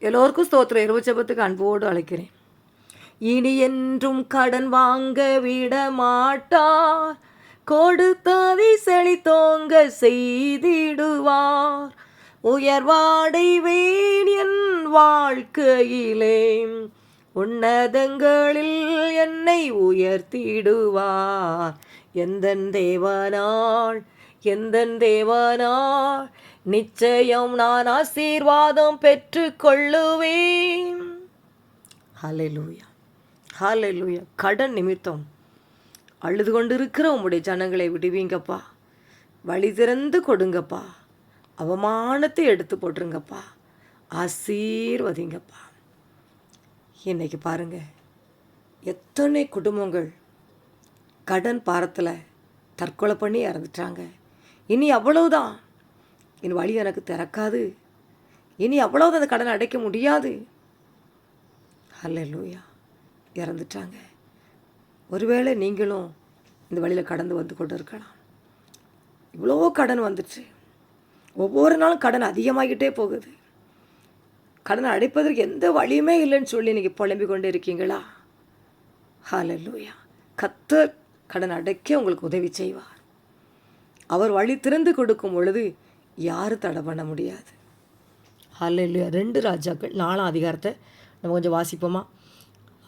எல்லோருக்கும் ஸ்தோத்திரம். இருபச்சபத்துக்கு அன்போடு அழைக்கிறேன். இனி என்றும் கடன் வாங்க விட மாட்டார். கொடுத்ததை செழித்தோங்க செய்திடுவார். உயர்வாடைவேன் என் வாழ்க்கையிலே உன்னதங்களில் என்னை உயர்த்திடுவார். எந்தன் தேவனாள் எந்தன் தேவனாள் நிச்சயம் நான் ஆசீர்வாதம் பெற்று கொள்ளுவேன் ஹalleluya ஹalleluya கடன் நிமித்தம். அழுது கொண்டு இருக்கிற உங்களுடைய ஜனங்களை விடுவீங்கப்பா. வழி திறந்து கொடுங்கப்பா. அவமானத்தை எடுத்து போட்டுருங்கப்பா. ஆசீர்வதிங்கப்பா. இன்னைக்கு பாருங்க. எத்தனை குடும்பங்கள் கடன் பாரத்தில் தற்கொலை பண்ணி இறந்துட்டாங்க. இனி அவ்வளவுதான். என் வழி எனக்கு திறக்காது. இனி அவ்வளவுதான் அந்த கடனை அடைக்க முடியாது. ஹalleluya இறந்துட்டாங்க. ஒருவேளை நீங்களும் இந்த வழியில் கடந்து வந்து கொண்டு இருக்கலாம். இவ்வளோ கடன் வந்துச்சு. ஒவ்வொரு நாளும் கடன் அதிகமாகிட்டே போகுது. கடனை அடைப்பதற்கு எந்த வழியுமே இல்லைன்னு சொல்லி நீங்கள் புலம்பிக் கொண்டு இருக்கீங்களா? ஹாலல்லூயா கத்தர் கடன் அடைக்க உங்களுக்கு உதவி செய்வார். அவர் வழி திறந்து கொடுக்கும் பொழுது யாரும் தடை பண்ண முடியாது. ஹalleluya ரெண்டு ராஜாக்கள் நாலாம் அதிகாரத்தை நம்ம கொஞ்சம் வாசிப்போமா?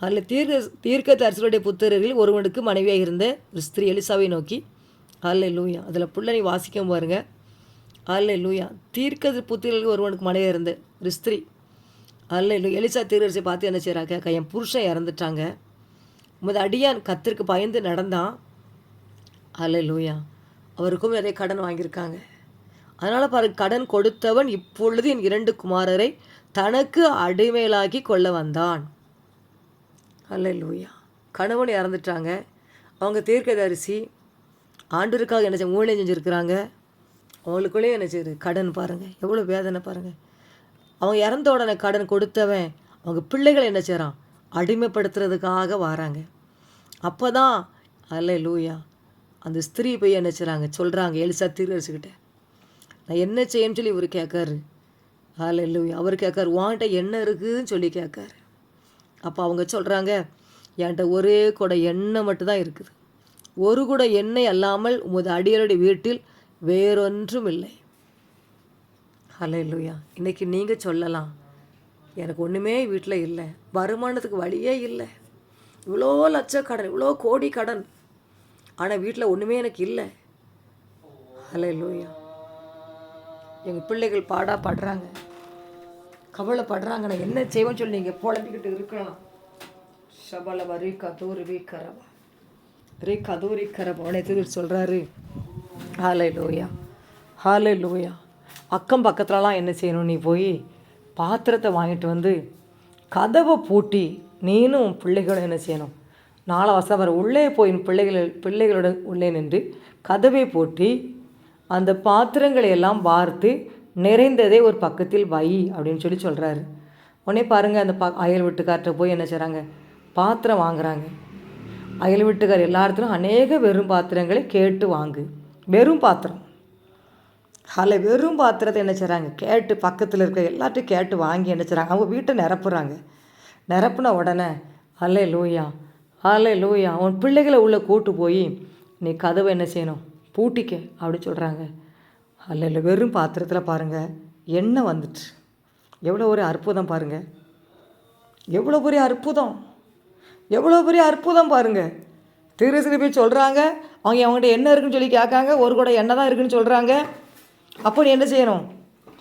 அதில் தீர்க்க தீர்க்க தரிசனுடைய புத்திரரில் ஒருவனுக்கு மனைவியாக இருந்த ஒரு ஸ்திரீ எலிசாவை நோக்கி அல்ல லூயா அதில் புள்ளனை வாசிக்க பாருங்க. அல்ல லூயா தீர்க்க புத்திரர்களுக்கு ஒருவனுக்கு மனைவியாக இருந்த ஒரு ஸ்திரீ. அல்ல லூ எலிசா தீர்க்கரசை பார்த்து என்ன செய்கிறாங்க என் புருஷன் இறந்துட்டாங்க. உமது அடியான் கத்திற்கு பயந்து நடந்தான். அல்ல லூயா அவருக்கும் நிறைய கடன் வாங்கியிருக்காங்க. அதனால் பாருங்க கடன் கொடுத்தவன் இப்பொழுது என் இரண்டு குமாரரை தனக்கு அடிமையிலாக்கி கொள்ள வந்தான். அல்ல லூயா கணவன் இறந்துட்டாங்க. அவங்க தீர்க்கதரிசி ஆண்டருக்காக என்ன செஞ்ச ஊழியம் செஞ்சுருக்கிறாங்க. அவங்களுக்குள்ளே என்ன செய்யுது கடன் பாருங்கள் எவ்வளோ வேதனை பாருங்கள் அவங்க இறந்த உடனே கடன் கொடுத்தவன் அவங்க பிள்ளைகளை என்ன செய்கிறான் அடிமைப்படுத்துறதுக்காக வராங்க. அப்போ தான் அல்ல லூயா அந்த ஸ்திரீ போய் என்ன செய்கிறாங்க சொல்கிறாங்க எலிசா தீர்க்கதரிசிக்கிட்ட நான் என்ன செய்யணும்னு சொல்லி இவர் கேட்காரு. அல்ல லூயா அவர் கேட்காரு உன்கிட்ட என்ன இருக்குதுன்னு சொல்லி கேட்காரு. அப்போ அவங்க சொல்கிறாங்க என்கிட்ட ஒரே கூட எண்ணெய் மட்டும்தான் இருக்குது. ஒரு கூட எண்ணெய் அல்லாமல் உமது அடியருடைய வீட்டில் வேறொன்றும் இல்லை. ஹலோ இல்லையா இன்றைக்கி நீங்கள் சொல்லலாம். எனக்கு ஒன்றுமே வீட்டில் இல்லை. வருமானத்துக்கு வழியே இல்லை. இவ்வளோ லட்ச கடன் இவ்வளோ கோடி கடன். ஆனால் வீட்டில் ஒன்றுமே எனக்கு இல்லை. ஹலோ இல்லையா எங்கள் பிள்ளைகள் பாடாக பாடுறாங்க. கவலைப்படுறாங்க நான் என்ன செய்வேன்னு சொல்லி நீங்கள் புலம்பிக்கிட்டு இருக்கலாம். ஷபலவ ரீ கதூரி ரீ கரவா. ரீ கதூரி கரவா. திரு சொல்கிறாரு ஹாலை லோயா ஹாலை லோயா அக்கம் பக்கத்துலலாம் என்ன செய்யணும்? நீ போய் பாத்திரத்தை வாங்கிட்டு வந்து கதவை பூட்டி நீனும் உன் பிள்ளைகளும் என்ன செய்யணும்? நாலு வருஷம் வர உள்ளே போய் பிள்ளைகள் பிள்ளைகளோட உள்ளே நின்று கதவை பூட்டி அந்த பாத்திரங்களை எல்லாம் வார்த்து நிறைந்ததே ஒரு பக்கத்தில் வை அப்படின்னு சொல்லி சொல்கிறாரு உடனே பாருங்கள் அந்த பா அயல் வீட்டுக்கார்ட்ட போய் என்ன செய்கிறாங்க பாத்திரம் வாங்குறாங்க. அயல் வீட்டுக்கார் எல்லா இடத்துலையும் அநேக வெறும் பாத்திரங்களை கேட்டு வாங்கு. வெறும் பாத்திரம். அதில் வெறும் பாத்திரத்தை என்ன செய்கிறாங்க கேட்டு பக்கத்தில் இருக்க எல்லாத்தையும் கேட்டு வாங்கி என்ன செய்கிறாங்க அவங்க வீட்டை நிரப்புறாங்க. நிரப்புன உடனே அல்லே லூயா அல்லே லூயா அவன் பிள்ளைகளை உள்ளே கூட்டு போய் நீ கதவை என்ன செய்யணும்? பூட்டிக்க அப்படின்னு சொல்கிறாங்க அல்ல இல்லை வெறும் பாத்திரத்தில் பாருங்கள் எண்ணெய் வந்துட்டு? எவ்வளோ ஒரு அற்புதம் பாருங்கள் எவ்வளோ பெரிய அற்புதம். எவ்வளோ பெரிய அற்புதம் பாருங்கள் திரு திருப்பி சொல்கிறாங்க அவங்க அவங்ககிட்ட என்ன இருக்குன்னு சொல்லி கேட்காங்க. ஒரு கூட எண்ணெய் தான் இருக்குன்னு சொல்கிறாங்க அப்போ நீ என்ன செய்யணும்?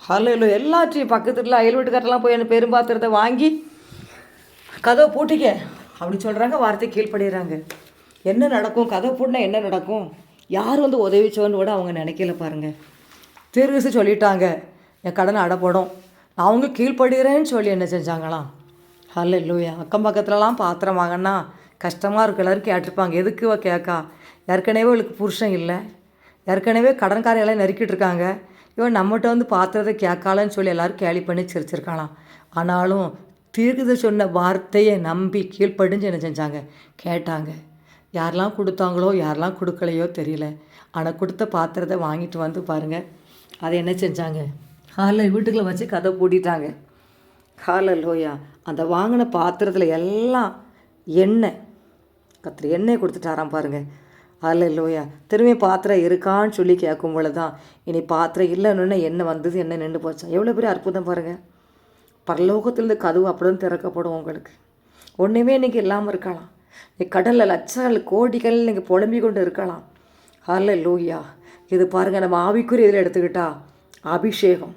ஹலோ இல்லை எல்லாத்தையும் பக்கத்துல அயல் வீட்டுக்காரெல்லாம் போய் என்ன பெரும் பாத்திரத்தை வாங்கி கதவை பூட்டிக்க. அப்படின்னு சொல்கிறாங்க வார்த்தை கீழ்ப்படுகிறாங்க என்ன நடக்கும்? கதவை பூட்டினா என்ன நடக்கும்? யார் வந்து உதவிச்சோன்னு கூட அவங்க நினைக்கல பாருங்கள் திருவிசு சொல்லிட்டாங்க. என் கடனை அடப்படும். நான் அவங்க கீழ்ப்படுகிறேன்னு சொல்லி என்ன செஞ்சாங்களாம்? ஹல்ல இல்லையா அக்கம் பக்கத்துலலாம் பாத்திரம் வாங்கினா கஷ்டமாக இருக்கு. எல்லோரும் கேட்டிருப்பாங்க. எதுக்கு கேட்கா ஏற்கனவே இவளுக்கு புருஷன் இல்லை. ஏற்கனவே கடன்காரையெல்லாம் நெருக்கிட்டு இருக்காங்க. இவன் நம்மகிட்ட வந்து பாத்திரத்தை கேட்காலன்னு சொல்லி எல்லோரும் கேலி பண்ணி சிரிச்சிருக்கலாம் ஆனாலும் தீர்க்கதை சொன்ன வார்த்தையை நம்பி கீழ்ப்படிஞ்சு என்ன செஞ்சாங்க? கேட்டாங்க. யாரெல்லாம் கொடுத்தாங்களோ யாரெல்லாம் கொடுக்கலையோ தெரியல. ஆனால் கொடுத்த பாத்திரத்தை வாங்கிட்டு வந்து பாருங்கள் அதை என்ன செஞ்சாங்க? ஹாலில் வீட்டுக்குள்ளே வச்சு கதை பூட்டிட்டாங்க. லோயா அந்த வாங்கின பாத்திரத்தில் எல்லாம் எண்ணெய். கத்திரி எண்ணெய் கொடுத்துட்டாராம் பாருங்க. லோயா திரும்பி பாத்திரம் இருக்கான்னு சொல்லி கேட்கும் பொழுது தான் இனி பாத்திரம் இல்லைன்னு என்ன வந்தது என்ன நின்று போச்சா? எவ்வளோ பெரிய அற்புதம் பாருங்கள் பரலோகத்திலிருந்து கதவு அப்படின்னு திறக்கப்படும் உங்களுக்கு. ஒன்றுமே இன்றைக்கி இல்லாமல் இருக்கலாம். நீ கடலில் லட்சங்கள் கோடிகள் நீங்கள் புலம்பி கொண்டு இருக்கலாம். அல்ல லூயா இது பாருங்கள் நம்ம ஆவிக்குரிய இதில் எடுத்துக்கிட்டா அபிஷேகம்.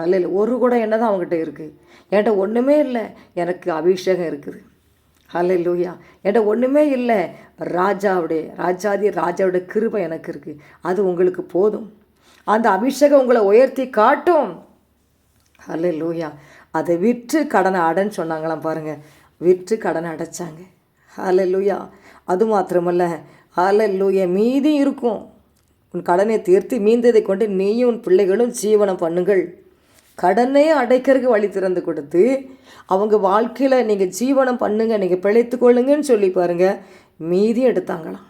அல்ல இல்லை ஒரு கூட என்ன தான் அவங்ககிட்ட இருக்குது என்கிட்ட ஒன்றுமே இல்லை எனக்கு அபிஷேகம் இருக்குது. அல்ல லூயா என்கிட்ட ஒன்றுமே இல்லை ராஜாவுடைய ராஜாதி ராஜாவுடைய கிருபை எனக்கு இருக்குது அது உங்களுக்கு போதும். அந்த அபிஷேகம் உங்களை உயர்த்தி காட்டும். அல்ல லூயா அதை விற்று கடனை அடைன்னு சொன்னாங்களாம் பாருங்கள் விற்று கடனை அடைச்சாங்க. ஹாலல்லூயா லூயா அது மாத்திரமல்ல ஹல லூயா மீதி இருக்கும். உன் கடனை தீர்த்து மீந்ததை கொண்டு நீயும் உன் பிள்ளைகளும் ஜீவனம் பண்ணுங்கள். கடனே அடைக்கிறதுக்கு வழி திறந்து கொடுத்து அவங்க வாழ்க்கையில் நீங்கள் ஜீவனம் பண்ணுங்க நீங்கள் பிழைத்து கொள்ளுங்கன்னு சொல்லி பாருங்கள் மீதி எடுத்தாங்களாம்.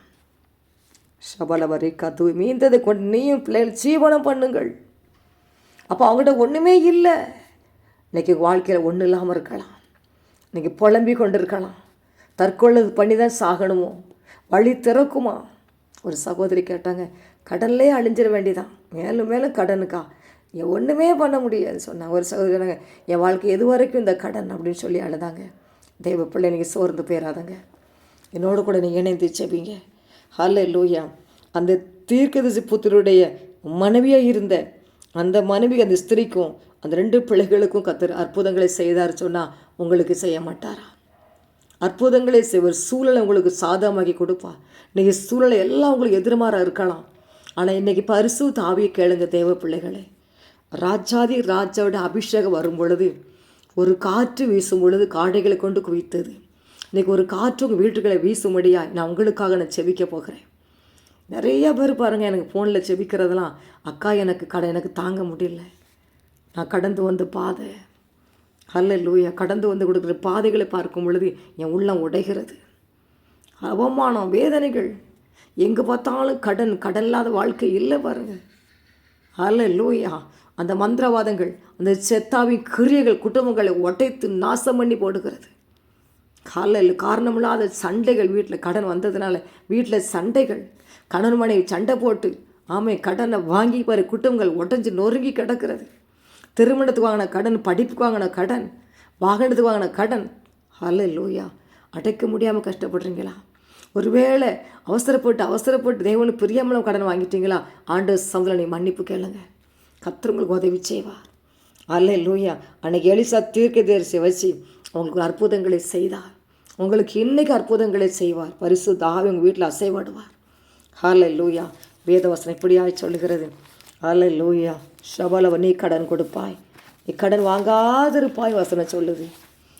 சபலவரை கத்து மீந்ததை கொண்டு நீயும் பிள்ளைகள் ஜீவனம் பண்ணுங்கள். அப்போ அவங்ககிட்ட ஒன்றுமே இல்லை. இன்றைக்கி வாழ்க்கையில் ஒன்றும் இல்லாமல் இருக்கலாம். இன்றைக்கி புலம்பி கொண்டு இருக்கலாம் தற்கொலை பண்ணி தான் சாகணுமோ? வழி திறக்குமா? ஒரு சகோதரி கேட்டாங்க. கடல்லே அழிஞ்சிட வேண்டிதான். மேலும் மேலும் கடனுக்கா? என் ஒன்றுமே பண்ண முடியாது சொன்னாங்க. ஒரு சகோதரி என் வாழ்க்கை எது வரைக்கும் இந்த கடன்? அப்படின்னு சொல்லி அழுதாங்க. தெய்வ பிள்ளை நீங்கள் சோர்ந்து போயிடாதங்க என்னோட கூட நீங்கள் இணைந்து செவிங்க ஹல்ல லூயா அந்த தீர்க்கதரிசி புத்தருடைய மனைவியாக இருந்த அந்த மனைவி அந்த ஸ்திரீக்கும் அந்த ரெண்டு பிள்ளைகளுக்கும் கத்தர் அற்புதங்களை செய்தார் சொன்னால் உங்களுக்கு செய்ய மாட்டாரா? அற்புதங்களே செய்வர். சூழலை உங்களுக்கு சாதகமாக்கி கொடுப்பா இன்றைக்கி சூழலை எல்லாம் உங்களுக்கு எதிர்மாறாக இருக்கலாம். ஆனால் இன்றைக்கி பரிசு தாவிய கேளுங்க தேவ பிள்ளைகளே. ராஜாதி ராஜாவோட அபிஷேகம் வரும் பொழுது ஒரு காற்று வீசும் பொழுது காடைகளை கொண்டு குவித்தது. இன்றைக்கி ஒரு காற்று உங்கள் வீட்டுகளை வீசும்படியா நான் உங்களுக்காக நான் செவிக்க போகிறேன். நிறைய பேர் பாருங்கள் எனக்கு ஃபோனில் செபிக்கிறதெல்லாம் அக்கா எனக்கு கடை எனக்கு தாங்க முடியல. நான் கடந்து வந்த பாதை. அல்ல லூயா கடந்து வந்து கொடுக்குற பாதைகளை பார்க்கும் பொழுது என் உள்ளம் உடைகிறது. அவமானம் வேதனைகள். எங்கே பார்த்தாலும் கடன் கடன் இல்லாத வாழ்க்கை இல்லை பாருங்க அல்ல லூயா அந்த மந்திரவாதங்கள் அந்த செத்தாவின் கிரியைகள் குடும்பங்களை உடைத்து நாசம் பண்ணி போடுகிறது. காலையில் காரணமில்லாத சண்டைகள் வீட்டில் கடன் வந்ததுனால வீட்டில் சண்டைகள். கணவன் மனைவி சண்டை போட்டு ஆமை கடனை வாங்கி பாரு குடும்பங்கள் உடஞ்சி நொறுங்கி கிடக்கிறது. திருமணத்துக்கு வாங்கின கடன் படிப்புக்கு வாங்கின கடன் வாகனத்துக்கு வாங்கின கடன். அல்ல லூயா அடைக்க முடியாமல் கஷ்டப்படுறீங்களா? ஒருவேளை அவசரப்பட்டு அவசரப்பட்டு தேவனு பிரியாமலும் கடன் வாங்கிட்டீங்களா? ஆண்டு சமுதிரம் நீ மன்னிப்பு கேளுங்க. கத்தர் உங்களுக்கு உதவி செய்வார். அல்ல லூயா அன்னைக்கு எலிசா தீர்க்க தரிசி வச்சு உங்களுக்கு அற்புதங்களை செய்தார். உங்களுக்கு இன்னைக்கு அற்புதங்களை செய்வார். பரிசு தாவி உங்கள் வீட்டில் அசைவாடுவார். ஹாலை லூயா வேதவசனம் இப்படியாய் சொல்லுகிறது. ஹாலை லூயா ஷபலவ நீ கடன் கொடுப்பாய். நீ கடன் வாங்காதிருப்பாய் வசனம் சொல்லுது.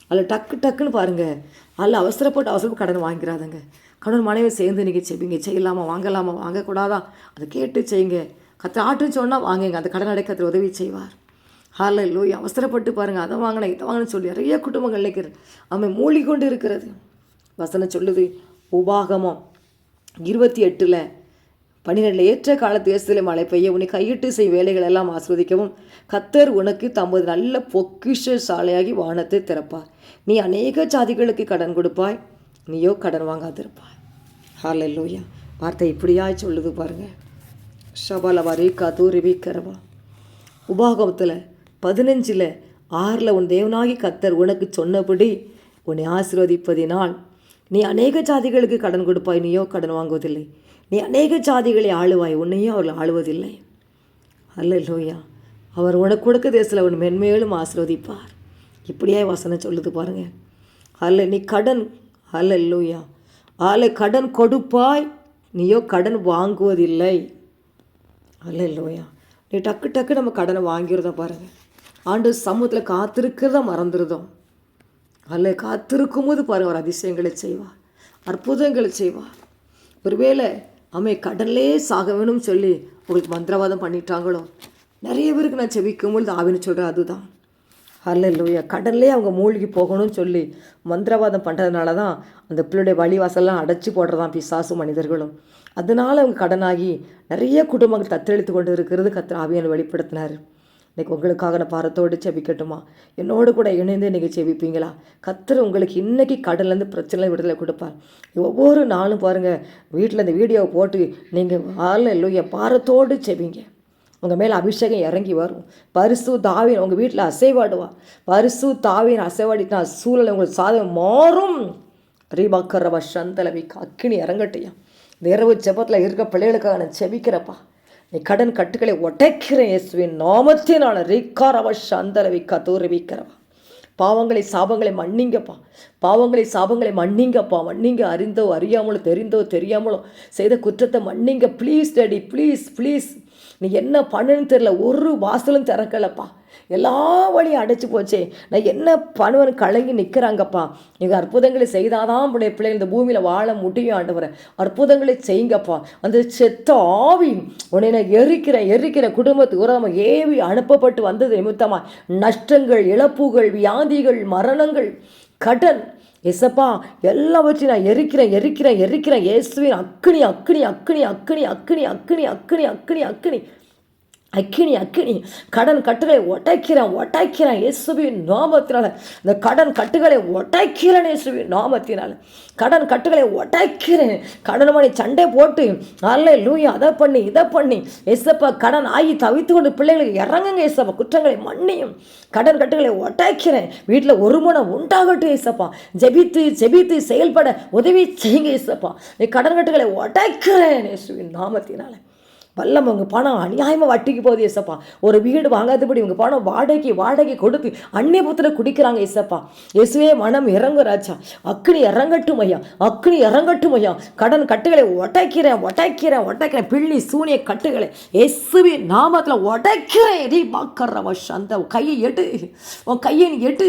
அதில் டக்கு டக்குன்னு பாருங்கள் அதில் அவசரப்பட்டு அவசரப்பட்டு கடன் வாங்கிறாதுங்க கடன் மனைவி சேர்ந்து நீங்கள் செய்வீங்க. செய்யலாமா வாங்கலாமா வாங்கக்கூடாதா? அதை கேட்டு செய்யுங்க. கற்று ஆட்டுன்னு சொன்னால் வாங்குங்க. அந்த கடன் அடைக்கிறதுல உதவி செய்வார். ஹால லோய் அவசரப்பட்டு பாருங்கள் அதை வாங்கினேன் இதை வாங்கினு சொல்லி நிறைய குடும்பங்கள் நினைக்கிறது. அவன் மூழ்கிக்கொண்டு இருக்கிறது. வசனம் சொல்லுது. உபாகமம் இருபத்தி எட்டில் பனிரெண்டு ஏற்ற கால தேசத்தில் மழை பெய்ய உன்னை கையிட்டு செய் வேலைகள் எல்லாம் ஆஸ்வதிக்கவும். கத்தர் உனக்கு தமது நல்ல பொக்கிஷ சாலையாகி வானத்தை திறப்பார். நீ அநேக ஜாதிகளுக்கு கடன் கொடுப்பாய். நீயோ கடன் வாங்காதிருப்பாய். ஹால லூயா வார்த்தை இப்படியாய் சொல்லுது பாருங்கள் ஷபாலவா ரீகா தூரி கரவா. உபாகமத்தில் பதினஞ்சில் ஆறில் உன் தேவனாகி கத்தர் உனக்கு சொன்னபடி உன்னை ஆசீர்வதிப்பதினால் நீ அநேக ஜாதிகளுக்கு கடன் கொடுப்பாய். நீயோ கடன் வாங்குவதில்லை. நீ அநேக ஜாதிகளை ஆளுவாய் உன்னையும் அவர்கள் ஆளுவதில்லை. அல்ல லோயா அவர் உனக்கு கொடுக்க தேசத்தில் அவன் மென்மேலும் ஆசிர்வதிப்பார். இப்படியே வசனம் சொல்லுது பாருங்க. அல்ல நீ கடன் அல்ல லூயா அல்ல கடன் கொடுப்பாய் நீயோ கடன் வாங்குவதில்லை. அல்ல லூயா நீ டக்கு டக்கு நம்ம கடனை வாங்கிறத பாருங்கள் ஆண்டு சமூகத்தில் காத்திருக்கிறத மறந்துருதோம் அல்ல காத்திருக்கும் போது பாருங்க அவர் அதிசயங்களை செய்வார் அற்புதங்களை செய்வார். ஒருவேளை அம்மே கடல்லே சாக வேணும்னு சொல்லி உங்களுக்கு மந்திரவாதம் பண்ணிட்டாங்களோ? நிறைய பேருக்கு நான் செவிக்கும் பொழுது ஆவின்னு சொல்கிறேன் அதுதான். அல்ல இல்லையா கடல்லே அவங்க மூழ்கி போகணும்னு சொல்லி மந்திரவாதம் பண்ணுறதுனால தான் அந்த பிள்ளைடைய வழிவாசல்லாம் அடைச்சி போடுறதான் பிசாசு மனிதர்களும். அதனால் அவங்க கடனாகி நிறைய குடும்பங்கள் தத்தெழுத்து கொண்டு இருக்கிறது கத்திர ஆவியான வெளிப்படுத்தினார். இன்னைக்கு உங்களுக்காக நான் பாரத்தோடு செபிக்கட்டுமா? என்னோடு கூட இணைந்து நீங்கள் செபிப்பீங்களா? கத்தர் உங்களுக்கு இன்னைக்கு கடன்லேருந்து பிரச்சனை விடுதலை கொடுப்பார். ஒவ்வொரு நாளும் பாருங்கள் வீட்டில் இந்த வீடியோவை போட்டு நீங்கள் ஆள் இல்லையா பாரத்தோடு செபிங்க. உங்கள் மேலே அபிஷேகம் இறங்கி வரும். பரிசு தாவின் உங்கள் வீட்டில் அசைவாடுவா. பரிசு தாவின் அசைவாடிட்டா சூழல் உங்களுக்கு சாதகம் மாறும். ரீபாக்கரவ சந்தலவி அக்கினி இறங்கட்டையா. இந்த இரவு செபத்தில் இருக்க பிள்ளைகளுக்காக நான் செபிக்கிறப்பா நீ கடன் கட்டுகளை உடைக்கிறேன் இயேசுவின் நாமத்தினால ரீக்காரவ சந்தலவி கதூரவிக்கிறவா. பாவங்களை சாபங்களை மன்னிங்கப்பா. பாவங்களை சாபங்களை மன்னிங்கப்பா. மன்னிங்க அறிந்தோ அறியாமலோ தெரிந்தோ தெரியாமலோ செய்த குற்றத்தை மன்னிங்க. ப்ளீஸ் டேடி ப்ளீஸ் ப்ளீஸ் நீ என்ன பண்ணுன்னு தெரில ஒரு வாசலும் திறக்கலப்பா. எல்லா வழியும் அடைச்சி போச்சே. நான் என்ன பண்ணுவேன்னு கலங்கி நிற்கிறாங்கப்பா நீங்கள் அற்புதங்களை செய்தாதான் உடைய பிள்ளைங்க இந்த பூமியில் வாழ முடியும் ஆண்டவரை. அற்புதங்களை செய்யுங்கப்பா. அந்த செத்த ஆவி உன்னை நான் எரிக்கிறேன் எரிக்கிற குடும்பத்துக்கு உரம் ஏவி அனுப்பப்பட்டு வந்தது நிமித்தமாக நஷ்டங்கள் இழப்புகள் வியாதிகள் மரணங்கள் கடன். எசப்பா எல்லாவற்றையும் நான் எரிக்கிறேன் எரிக்கிறேன் எரிக்கிறேன். இயேசுவின் அக்னி அக்னி அக்னி அக்னி அக்னி அக்னி அக்னி அக்னி அக்னி. அக்கினி அக்கினி கடன் கட்டுகளை ஒட்டைக்கிறேன் ஒட்டைக்கிறேன். இயேசுவின் நாமத்தினால. இந்த கடன் கட்டுகளை ஒட்டைக்கிறேன் இயேசுவின் நாமத்தினால. கடன் கட்டுகளை ஒட்டைக்கிறேன். கடன் மணி சண்டை போட்டு அல்ல லூயா அதை பண்ணி இதை பண்ணி. எசப்பா கடன் ஆகி தவித்து கொண்டு பிள்ளைகளுக்கு இறங்குங்க ஏசப்பா குற்றங்களை மன்னியும். கடன் கட்டுகளை ஒட்டைக்கிறேன். வீட்டில் ஒரு மனம் உண்டாகட்டும் ஏசப்பா ஜெபித்து ஜெபித்து செயல்பட உதவி செய்யுங்க ஏசப்பா கடன் கட்டுகளை ஒட்டைக்கிறேன் இயேசுவின் நாமத்தினால. வல்லம் உங்கள் பணம் அநியாயமாக வட்டிக்கு போகுது ஏசப்பா. ஒரு வீடு வாங்காதபடி இவங்க பணம் வாடகை வாடகை கொடுத்து அன்னிய புத்திர குடிக்கிறாங்க ஏசப்பா. இயேசுவே மனம் இறங்கு ராஜா அக்னி இறங்கட்டும் ஐயா. அக்னி இறங்கட்டும் ஐயா. கடன் கட்டுகளை உடைக்கிறேன் உடைக்கிறேன் உடைக்கிறேன். பிள்ளி சூனிய கட்டுகளை இயேசுவே நாமத்தில் உடைக்கிறேன். எடி பார்க்கற வஷ் அந்த கையை எடு. உன் கையை நீ எடு.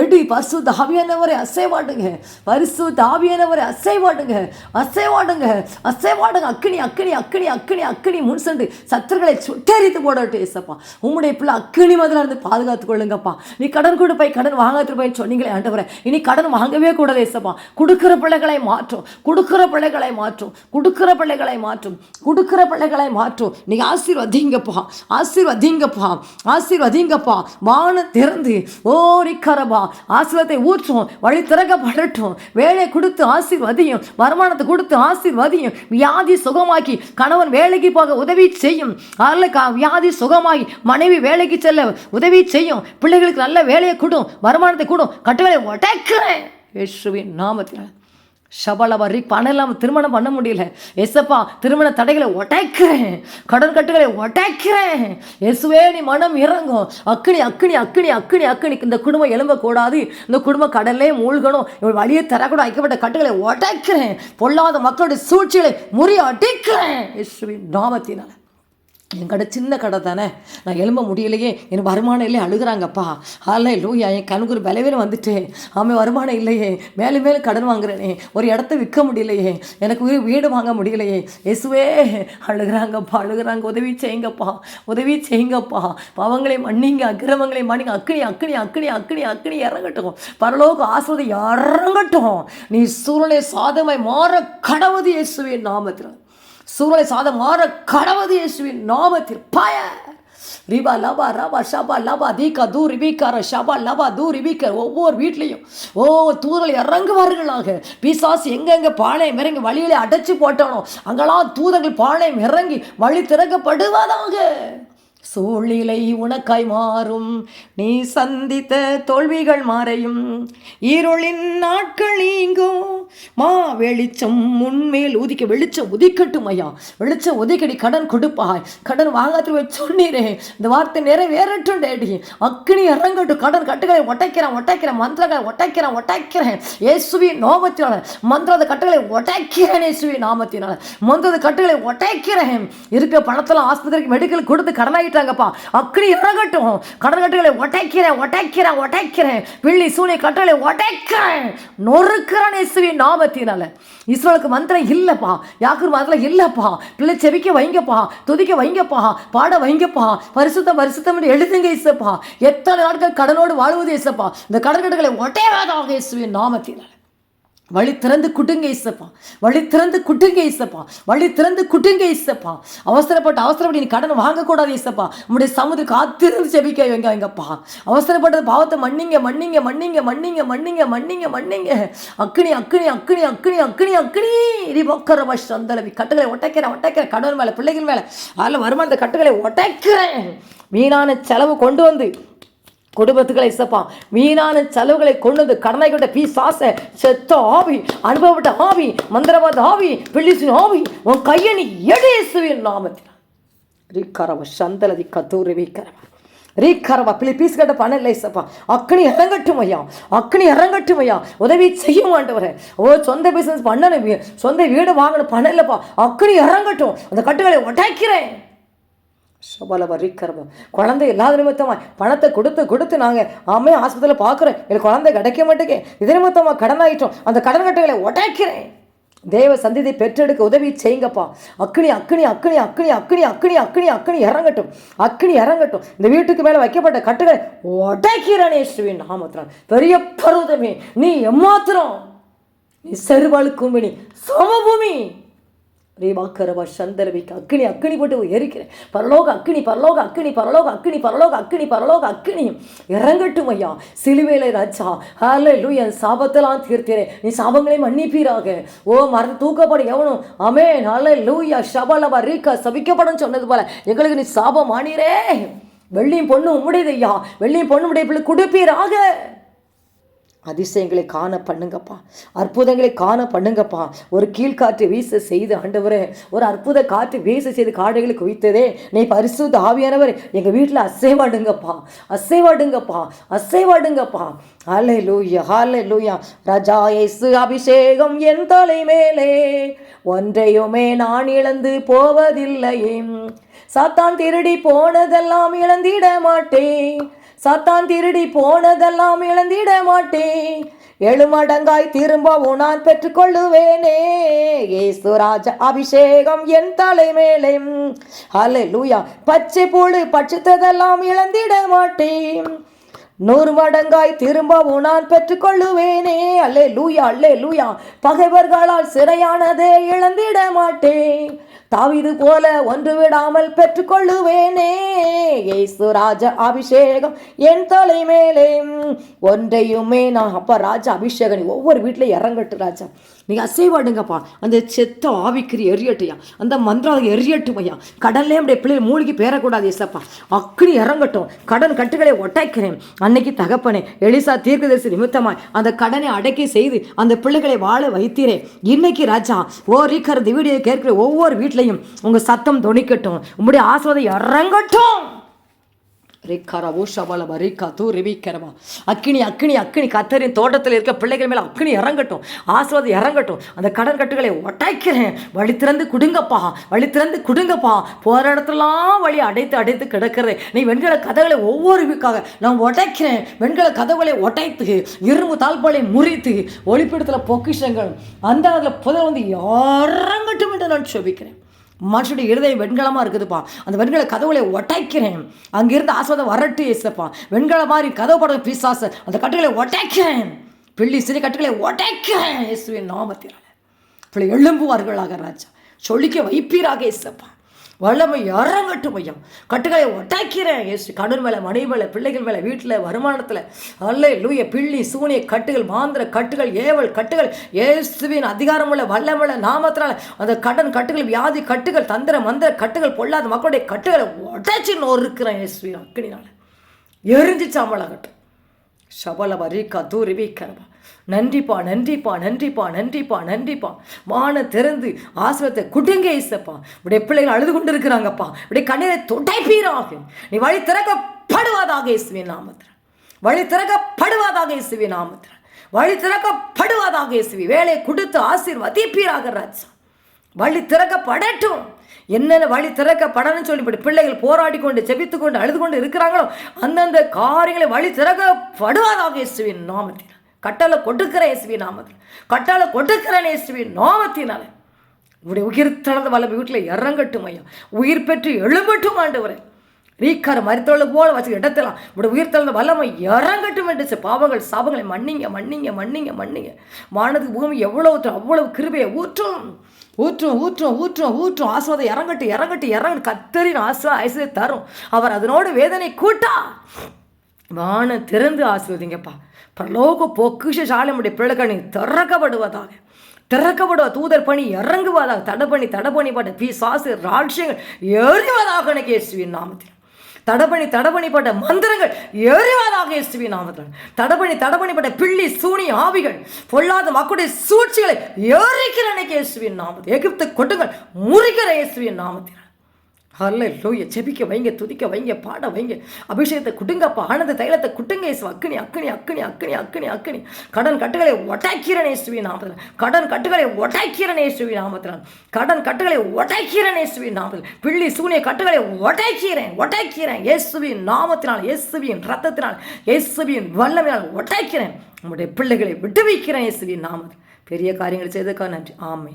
எடு பரிசு தாவியானவரை அசைவாடுங்க. பரிசு தாவியானவரை அசைவாடுங்க. அசைவாடுங்க. அசைவாடுங்க. அக்னி அக்னி அக்னி அக்னி அக்னி அக்கினி முன் சென்று சத்துருகளை சுட்டெரித்து போடட்டு ஏசப்பா உம்முடைய பிள்ளை அக்கினி முதல்ல இருந்து பாதுகாத்து கொள்ளுங்கப்பா. நீ கடன் கொடுப்பாய் கடன் வாங்காத்து போய் சொன்னீங்களே ஆண்டவரே. இனி கடன் வாங்கவே கூடாது ஏசப்பா. கொடுக்குற பிள்ளைகளை மாற்றும். கொடுக்குற பிள்ளைகளை மாற்றும். கொடுக்குற பிள்ளைகளை மாற்றும். கொடுக்குற பிள்ளைகளை மாற்றும். நீ ஆசீர்வதிங்கப்பா. ஆசீர்வதிங்கப்பா. ஆசீர்வதிங்கப்பா. வான திறந்து ஓ ரிக்கரபா ஆசீர்வாதத்தை ஊற்றும். வழி திறக்கப்படட்டும். வேலை கொடுத்து ஆசீர்வதியும் வருமானத்தை கொடுத்து ஆசீர்வதியும் வியாதி சுகமாக்கி கணவன் வேலைக்கு போ போக உதவி செய்யும். அல்ல கா வியாதி சுகமாகி மனைவி வேலைக்கு செல்ல உதவி செய்யும். பிள்ளைகளுக்கு நல்ல வேலையை கூடும் வருமானத்தை கூடும் கட்டுவேலை உடைக்கிறேன். இயேசுவின் ஷபல ஷபலவரி பணம் இல்லாமல் திருமணம் பண்ண முடியல. எசப்பா திருமண தடைகளை உடைக்கிறேன் கடன் கட்டுகளை உடைக்கிறேன் இயேசுவே நீ மனம் இறங்கும் அக்கினி அக்கினி அக்கினி அக்கினி அக்கினி. இந்த குடும்பம் எழும்பக்கூடாது. இந்த குடும்பம் கடலே மூழ்கணும். இவள் வழியை தரக்கூட ஐக்கப்பட்ட கட்டுகளை உடைக்கிறேன் பொல்லாத மக்களுடைய சூழ்ச்சிகளை முறிய அடிக்கிறேன் இயேசுவின் நாமத்தினால. என் கடை சின்ன கடை தானே? நான் எழும்ப முடியலையே. என் வருமானம் இல்லையே அழுகுறாங்கப்பா. அல்ல லூயா என் கணக்கு ஒரு விளைவில் வந்துட்டேன் ஆமாம் வருமானம் இல்லையே. மேலே மேலே கடன் வாங்குறேனே. ஒரு இடத்த விற்க முடியலையே. எனக்கு ஒரு வீடு வாங்க முடியலையே. எசுவே அழுகுறாங்கப்பா அழுகுறாங்க. உதவி செய்யுங்கப்பா. உதவி செய்யுங்கப்பா. பாவங்களை மன்னிங்க. அக்கிரமங்களை மன்னிங்க. அக்கினி அக்கினி அக்கினி அக்கினி அக்கினி இறங்கட்டும். பரலோக ஆசிரதை இறங்கட்டும். நீ சூழ்நிலை சாதமாய் மாற கடவுது இயேசுவின் நாமத்தில் சூழலை சாதம் மாற கடவுது இயேசுவின் நாமத்தில். பயர் ரிபா லபா ரபா ஷபா லபா தீகா தூ ரிபிகார ஷபா லபா தூ ரிபிகர் ஒவ்வொரு வீட்லேயும் ஓ தூதர்கள் இறங்குவார்களாக. பிசாசு எங்கெங்க பாளையம் இறங்கி வழியிலே அடைச்சி போட்டானோ அங்கெல்லாம் தூதர்கள் பாளையம் இறங்கி வழி திறக்கப்படுவதாக. சூழ்நிலை உனக்காய் மாறும். நீ சந்தித்த தோல்விகள் மாறையும். இருளின் நாட்கள் நீங்கும் மா வெளிச்சம் முன்மேல் உதிக்க வெளிச்சம் உதிக்கட்டும் ஐயா. வெளிச்சம் உதிக்கடி கடன் கொடுப்பாய். கடன் வாங்காத்து போய் சொன்னீரே. இந்த வார்த்தை நிறைவேறட்டும் டேடி. அக்னி இறங்கட்டும். கடன் கட்டுகளை ஒட்டைக்கிறேன் ஒட்டைக்கிறேன் மந்திரங்களை ஒட்டைக்கிறேன் ஒட்டைக்கிறேன் இயேசுவி நோமத்தினால. மந்திரத கட்டுகளை ஒட்டைக்கிறேன் இயேசுவி நாமத்தினால. மந்திரத கட்டுகளை ஒட்டைக்கிறேன் இருக்கிற பணத்தெல்லாம் ஆஸ்பத்திரிக்கு மெடிக்கல் கொடுத்து கடனாயிட்டாங்கப்பா அக்னி இறங்கட்டும். கடன் கட்டுகளை உடைக்கிறேன் ஒட்டைக்கிறேன் ஒட்டைக்கிறேன் பிள்ளி சூனிய கட்டளை ஒட்டைக்கிறேன் நொறுக்கிறேன் இயேசுவி நாமத்தினால. இஸ்ரோலுக்கு மந்திரம் இல்லைப்பா. யாக்கூர் மந்திரம் இல்லைப்பா. பிள்ளை செவிக்க வைங்கப்பா. துதிக்க வைங்கப்பா. பாட வைங்கப்பா. பரிசுத்தம் பரிசுத்தம் என்று எழுதுங்க இசப்பா எத்தனை நாட்கள் கடனோடு வாழ்வது இசப்பா இந்த கடற்கட்டுகளை ஒட்டையாதாக இயேசுவின் நாமத்தினால. வழி திறந்து குட்டுங்க இசப்பா. வழி திறந்து குட்டுங்க இசப்பா. வழி திறந்து குட்டுங்க இசப்பா. அவசரப்பட்டு அவசரப்பட்டு நீ கடன் வாங்கக்கூடாது இசப்பா. உங்களுடைய சமுதிர காத்திருந்து செபிக்க வைங்க எங்கப்பா அவசரப்பட்டது பாவத்தை மன்னிங்க மன்னிங்க மன்னிங்க மன்னிங்க மன்னிங்க மன்னிங்க மன்னிங்க. அக்னி அக்னி அக்னி அக்னி அக்னி அக்னி. இடி வஷ் வந்தலவி கட்டுகளை ஒட்டைக்கிறேன் ஒட்டைக்கிறேன். கடவுள் மேலே பிள்ளைகள் மேலே. அதில் வருமானத்தை கட்டுகளை ஒட்டைக்கிறேன். வீணான செலவு கொண்டு வந்து குடும்பத்துக்களை இசப்பா வீணான செலவுகளை கொண்டு வந்து கடனை கொண்ட பீ சாச செத்த ஆவி அனுபவப்பட்ட ஆவி மந்திரவாத ஆவி பிள்ளிசின் ஆவி உன் கையை நீ எடேசுவின் நாமத்தில். ரீக்கரவ சந்தலதி கத்தூரி வீக்கரவ ரீக்கரவா. பிள்ளை பீஸ் கட்ட பணம் இல்லை சப்பா அக்னி இறங்கட்டும் ஐயா அக்னி இறங்கட்டும் ஐயா உதவி செய்ய மாட்டவரே ஓ சொந்த பிசினஸ் பண்ணணும். வீ- சொந்த வீடு வாங்கணும். பணம் இல்லைப்பா. அக்னி இறங்கட்டும். அந்த கட்டுகளை உடைக்கிறேன். சபல வரிக்கிறவ குழந்தை இல்லாத நிமித்தமாக பணத்தை கொடுத்து கொடுத்து நாங்கள் ஆமே ஆஸ்பத்திரியில் பார்க்குறோம் எனக்கு குழந்தை கிடைக்க மாட்டேங்க இது நிமித்தமாக கடன் ஆகிட்டோம் அந்த கடன் கட்டுகளை உடைக்கிறேன். தேவ சந்திதை பெற்றெடுக்க உதவி செய்யுங்கப்பா. அக்னி அக்னி அக்னி அக்னி அக்னி அக்னி அக்னி அக்னி இறங்கட்டும். அக்னி இறங்கட்டும். இந்த வீட்டுக்கு மேலே வைக்கப்பட்ட கட்டுகளை உடைக்கிறேன் ஸ்ரீவின் நாமத்தினால். பெரிய பருவதமே. நீ எம்மாத்திரம்? நீ செருவழுக்கும் நீ சமபூமி. ரீமாக்கரவ சந்தரவிக்கு அக்னி அக்னி போட்டு எரிக்கிறேன். பரலோக அக்னி பரலோக அக்னி பரலோக அக்னி பரலோக அக்னி பரலோக அக்கினி இறங்கட்டும் ஐயா. சிலுவேலை ராஜா ஹாலே லூயா சாபத்தெல்லாம் தீர்த்தேனே நீ சாபங்களை மன்னிப்பீராக. ஓ மறந்து தூக்கப்படும் எவனும் அமே ஹாலே லூயா ஷபலபா ரீக்கா சபிக்கப்படும் சொன்னது போல. எங்களுக்கு நீ சாபம் ஆனீரே வெள்ளியும் பொண்ணு உம்முடையது ஐயா. வெள்ளியும் பொண்ணு உடைய பிள்ளை கொடுப்பீராக. அதிசயங்களை காண பண்ணுங்கப்பா. அற்புதங்களை காண பண்ணுங்கப்பா. ஒரு கீழ்காற்று வீச செய்து ஆண்டவரே ஒரு அற்புத காற்று வீச செய்து காடைகளை குவித்ததே நீ பரிசுத்த ஆவியானவர் எங்கள் வீட்டில் அசைவாடுங்கப்பா. அசைவாடுங்கப்பா. அசைவாடுங்கப்பா. ஹாலே லூயா ஹாலே லூயா ராஜா இயேசு அபிஷேகம் என் தலை மேலே ஒன்றையுமே நான் இழந்து போவதில்லையே சாத்தான் திருடி போனதெல்லாம் இழந்திட மாட்டேன். சாத்தான் திருடி போனதெல்லாம் இழந்திட மாட்டேன். ஏழு மடங்காய் திரும்பவும் நான் பெற்றுக்கொள்ளுவேனே. ஏசுராஜ அபிஷேகம் என் தலை மேலே ஹலே லூயா பச்சை புழு பட்சித்ததெல்லாம் இழந்திட மாட்டேன். நூறு மடங்காய் திரும்பவும் நான் பெற்றுக்கொள்ளுவேனே. அல்லே லூயா அல்லே லூயா பகைவர்களால் சிறையானதே இழந்திட மாட்டேன். தாவிது போல ஒன்று விடாமல் பெற்றுக்கொள்ளுவேனே. ஏசு ராஜ அபிஷேகம் என் தலை மேலே. ஒன்றையுமே நான் அப்பா ராஜா அபிஷேகம். ஒவ்வொரு வீட்டில் இறங்கட்டு ராஜா. நீங்கள் அசைவாடுங்கப்பா அந்த செத்த ஆவிக்கிறி எரியட்டையா. அந்த மந்திரம் எரியட்டும் ஐயா கடல்லே அப்படியே பிள்ளைகள் மூழ்கி பேரக்கூடாது இசப்பா அக்னி இறங்கட்டும். கடன் கட்டுகளை ஒட்டைக்கிறேன். அன்னைக்கு தகப்பனே எலிசா தீர்க்கதரிசி நிமித்தமாய் அந்த கடனை அடக்கி செய்து அந்த பிள்ளைகளை வாழ வைத்தீரே. இன்னைக்கு ராஜா ஓ ரீக்கர் வீடியோ கேட்கிற ஒவ்வொரு வீட்லையும் உங்கள் சத்தம் துணிக்கட்டும் உங்களுடைய ஆஸ்வாதம் இறங்கட்டும். ரேக்காராவோ ஊஷபலபா ரிக்கா தூ ரிவிக்கிறவா அக்கினி அக்கினி அக்கினி கத்தரின் தோட்டத்தில் இருக்க பிள்ளைகள் மேலே அக்கினி இறங்கட்டும் ஆசிர்வாதம் இறங்கட்டும். அந்த கடன் கட்டுகளை ஒட்டாய்க்கிறேன். வழி திறந்து குடுங்கப்பா வழி திறந்து குடுங்கப்பா. போகிற இடத்துலாம் வழி அடைத்து அடைத்து கிடக்கிறது. நீ வெண்கல கதவுகளை ஒவ்வொரு வீக்காக நான் உடைக்கிறேன் வெண்கல கதவுகளை ஒட்டைத்து இரும்பு தாழ்பாலை முறித்து ஒளிப்பிடத்தில் பொக்கிஷங்கள் அந்த அதில் புதல் வந்து இறங்கட்டும் என்று நான் சொபிக்கிறேன். மனுஷனுடைய இருதயம் வெண்கலமாக இருக்குதுப்பா. அந்த வெண்கல கதவுகளை ஒட்டைக்கிறேன் அங்கிருந்து ஆஸ்வாதம் வரட்டு ஏசப்பா வெண்கல மாதிரி கதவு படம் பிசாச அந்த கட்டுகளை ஒட்டைக்கிறேன் பிள்ளி சிறு கட்டுகளை ஒட்டைக்கிறேன் இயேசுவின் நாமத்தினால. பிள்ளை எழும்புவார்களாக ராஜா. சொல்லிக்க வைப்பீராக ஏசப்பா வல்லமை இறங்கட்டும் ஐயா. கட்டுகளை ஒட்டாக்கிறேன் ஏசு கணவர் மேலே மனைவி மேலே பிள்ளைகள் மேலே வீட்டில் வருமானத்தில். அல்ல லூய பிள்ளி சூனிய கட்டுகள் மாந்திர கட்டுகள் ஏவல் கட்டுகள். இயேசுவின் அதிகாரமுள்ள வல்லமுள்ள நாமத்தினால் அந்த கடன் கட்டுகள் வியாதி கட்டுகள் தந்திர மந்திர கட்டுகள் பொல்லாத மக்களுடைய கட்டுகளை உடைச்சி நொறுக்கிறேன் இயேசுவின் அக்கினினால எரிஞ்சு சாம்பலாகட்டும் சபல வரிக்கா தூரி வீக்கரவா. நன்றிப்பா நன்றிப்பா நன்றிப்பா நன்றிப்பா நன்றிப்பா. வான திறந்து ஆசிரத்தை குடுங்க இசப்பா இப்படி பிள்ளைகள் அழுது கொண்டு இருக்கிறாங்கப்பா இப்படி கண்ணீரை துடைப்பீராக. நீ வழி திறக்கப்படுவதாக இயேசுவின் நாமத்திர வழி திறக்கப்படுவதாக இயேசுவின் நாமத்தில். வழி திறக்கப்படுவதாக இயேசுவி. வேலையை கொடுத்து ஆசீர்வதிப்பீராக ராஜா. வழி திறக்கப்படட்டும். என்னென்ன வழி திறக்கப்படணும்னு சொல்லி இப்படி பிள்ளைகள் போராடி கொண்டு செபித்து கொண்டு அழுது கொண்டு இருக்கிறாங்களோ அந்தந்த காரியங்களை வழி திறக்கப்படுவதாக இயேசுவின் நாமத்தில். கட்டளை கொடுக்கிற இயேசுவி நாமத்தில் கட்டளை கொடுக்கிறேன் இயேசுவி நாமத்தினால. உடைய உயிர் தளர்ந்த வல்ல வீட்டில் இறங்கட்டும் ஐயா. உயிர் பெற்று எழும்பட்டும் ஆண்டவரே. ரீக்கார மருத்துவ போல வச்சு இடத்தலாம் உயிர் உயிர்த்தெழுந்த வல்லமை இறங்கட்டும் என்று பாவங்கள் சாபங்களை மன்னிங்க மன்னிங்க மன்னிங்க மன்னிங்க. வானத்துக்கு பூமி எவ்வளவு ஊற்றும் அவ்வளவு கிருபையை ஊற்றும். ஊற்றும் ஊற்றும் ஊற்றும் ஊற்றும். ஆஸ்வாதம் இறங்கட்டு இறங்கட்டு இறங்கட்டு கத்தரின் ஆஸ்வா ஐசியை தரும். அவர் அதனோடு வேதனை கூட்டா. வானம் திறந்து ஆசிர்வதிங்கப்பா. பரலோக பொக்குஷ சாலமுடைய பிள்ளைகள் திறக்கப்படுவதாக. திறக்கப்படுவ தூதர் பணி இறங்குவதாக தடப்பணி தடப்பணி பட்ட பி சாசு ராட்சியங்கள் எறிவதாக எனக்கு இயேசுவின் நாமத்தில். தடபணி தடபணிப்பட்ட மந்திரங்கள் எறிவதாக இயேசுவி நாமத்தில். தடபணி தடபணிப்பட்ட பிள்ளி சூனி ஆவிகள் பொல்லாத மக்களுடைய சூழ்ச்சிகளை எரிக்கிற எனக்கு இயேசுவின் நாமத்தில். எகிப்து கொட்டுங்கள் முறிக்கிற இயேசுவின் நாமத்தில். ஹல்ல லோய ஜெபிக்க வைங்க துதிக்க வைங்க பாட வைங்க. அபிஷேகத்தை குட்டுங்கப்பா ஆனந்த தைலத்தை குட்டுங்க இயேசு. அக்கினி அக்னி அக்னி அக்னி அக்னி அக்கினி கடன் கட்டுகளை ஒட்டாக்கிறனே நேசுவி நாமத்தில். கடன் கட்டுகளை ஒட்டாக்கிறனே நேசுவி நாமத்தில். கடன் கட்டுகளை ஒட்டாக்கிறனே நேசுவி நாமத்தில். பிள்ளி சூனிய கட்டுகளை ஒட்டாக்கிறேன் ஒட்டாக்கிறேன். இயேசுவின் நாமத்தினால் இயேசுவின் ரத்தத்தினால் இயேசுவின் வல்லமையால் ஒட்டாக்கிறேன். உங்களுடைய பிள்ளைகளை விடுவிக்கிறேன் இயேசுவின் நாமத்தில். பெரிய காரியங்களை செய்ததுக்காக நன்றி. ஆமை